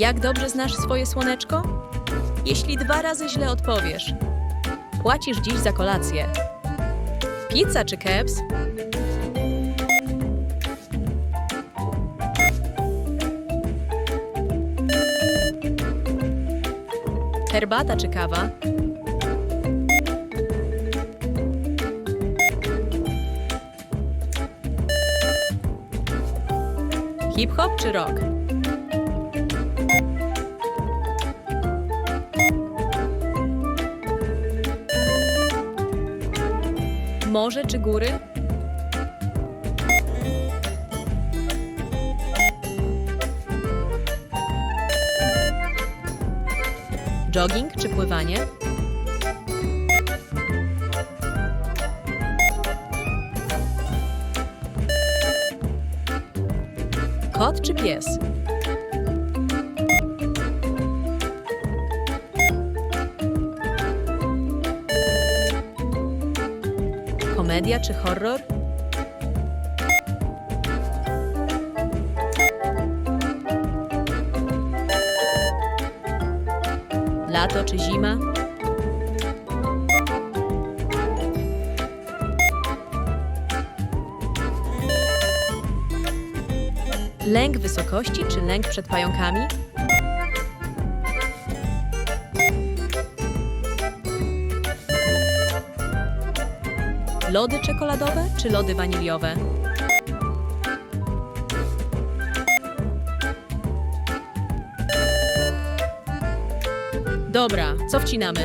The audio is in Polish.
Jak dobrze znasz swoje słoneczko? Jeśli dwa razy źle odpowiesz, płacisz dziś za kolację. Pizza czy keps? Herbata czy kawa? Hip-hop czy rock? Morze czy góry? Jogging czy pływanie? Kot czy pies? Komedia czy horror? Lato czy zima? Lęk wysokości czy lęk przed pająkami? Lody czekoladowe czy lody waniliowe? Dobra, co wcinamy?